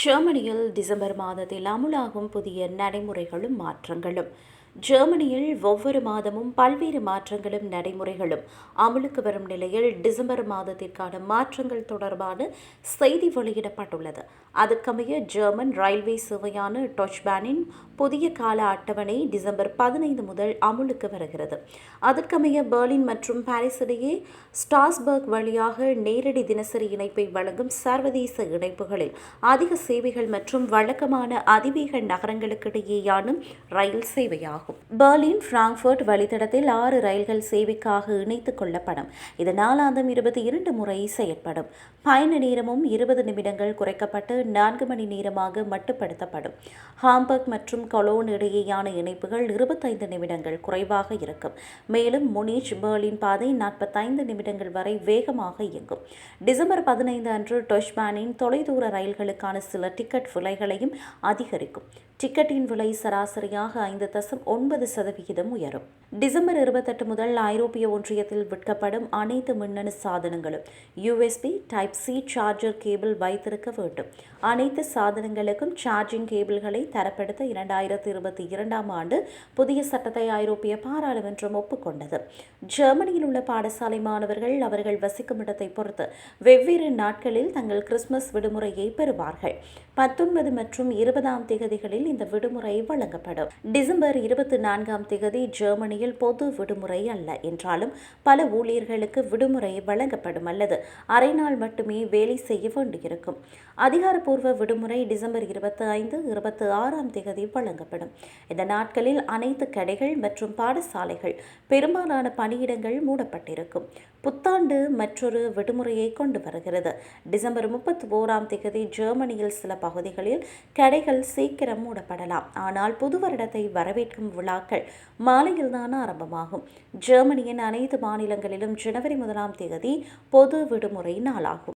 ஜெர்மனியில் டிசம்பர் மாதத்தில் அமுலாகும் புதிய நடைமுறைகளும் மாற்றங்களும். ஜெர்மனியில் ஒவ்வொரு மாதமும் பல்வேறு மாற்றங்களும் நடைமுறைகளும் அமலுக்கு வரும் நிலையில் டிசம்பர் மாதத்திற்கான மாற்றங்கள் தொடர்பான செய்தி வெளியிடப்பட்டுள்ளது. அதற்கமைய ஜெர்மன் ரயில்வே சேவையான டொச்பேனின் புதிய கால அட்டவணை டிசம்பர் பதினைந்து முதல் அமுலுக்கு வருகிறது. அதற்கமைய பெர்லின் மற்றும் பாரிஸ் இடையே ஸ்டாஸ்பர்க் வழியாக நேரடி தினசரி இணைப்பை வழங்கும் சர்வதேச இணைப்புகளில் அதிக சேவைகள் மற்றும் வழக்கமான அதிவேக நகரங்களுக்கிடையேயான ரயில் சேவையாகும். ஆகும். பெர்லின் பிராங்க்ஃபர்ட் வழித்தடத்தில் ஆறு ரயில்கள் சேவைக்காக இணைத்துக் கொள்ளப்படும். இது நாளாந்தம் இருபத்தி இரண்டு முறை செயற்படும். பயண நேரமும் இருபது நிமிடங்கள் குறைக்கப்பட்டு நான்கு மணி நேரமாக மட்டுப்படுத்தப்படும். ஹாம்பர்க் மற்றும் கொலோன் இடையேயான இணைப்புகள் இருபத்தைந்து நிமிடங்கள் குறைவாக இருக்கும். மேலும் முனிஷ் பெர்லின் பாதை நாற்பத்தைந்து நிமிடங்கள் வரை வேகமாக இயங்கும். டிசம்பர் பதினைந்து அன்று டொஷ்மேனின் தொலைதூர ரயில்களுக்கான சில டிக்கெட் விலைகளையும் அதிகரிக்கும். டிக்கெட்டின் விலை சராசரியாக ஐந்து தசம் ஒன்பது சதவிகிதம் உயரும். டிசம்பர் இருபத்தெட்டு முதல் ஐரோப்பிய ஒன்றியத்தில் விற்கப்படும் அனைத்து மின்னணு சாதனங்களும் USB type C charger cable வைத்திருக்க வேண்டும். அனைத்து சாதனங்களுக்கும் சார்ஜிங் கேபிள்களை தரப்படுத்த இரண்டாயிரத்தி இருபத்தி இரண்டாம் ஆண்டு புதிய சட்டத்தை ஐரோப்பிய பாராளுமன்றம் ஒப்புக்கொண்டது. ஜெர்மனியில் உள்ள பாடசாலை மாணவர்கள் அவர்கள் வசிக்கும் இடத்தை பொறுத்து வெவ்வேறு நாட்களில் தங்கள் கிறிஸ்துமஸ் விடுமுறையை பெறுவார்கள். பத்தொன்பது மற்றும் இருபதாம் தேதிகளில் இந்த விடுமுறை வழங்கப்படும். டிசம்பர் இருபத்தி நான்காம் திகதி ஜெர்மனியில் பொது விடுமுறை அல்ல. என்றாலும் பல ஊழியர்களுக்கு விடுமுறை வழங்கப்படும் அல்லது அரை நாள் மட்டுமே வேலை செய்ய வேண்டியிருக்கும். அதிகாரப்பூர்வ விடுமுறை டிசம்பர் இருபத்தி ஐந்து இருபத்தி ஆறாம் திகதி வழங்கப்படும். இந்த நாட்களில் அனைத்து கடைகள் மற்றும் பாடசாலைகள் பெரும்பாலான பணியிடங்கள் மூடப்பட்டிருக்கும். புத்தாண்டு மற்றொரு விடுமுறையை கொண்டு வருகிறது. டிசம்பர் முப்பத்தி ஓராம் தேதி ஜெர்மனியில் சில பகுதிகளில் கடைகள் சீக்கிரம் மூடப்படலாம். ஆனால் புது வருடத்தை வரவேற்கும் விழாக்கள் மாலையில்தான் ஆரம்பமாகும். ஜெர்மனியின் அனைத்து மாநிலங்களிலும் ஜனவரி முதலாம் தேதி பொது விடுமுறை நாளாகும்.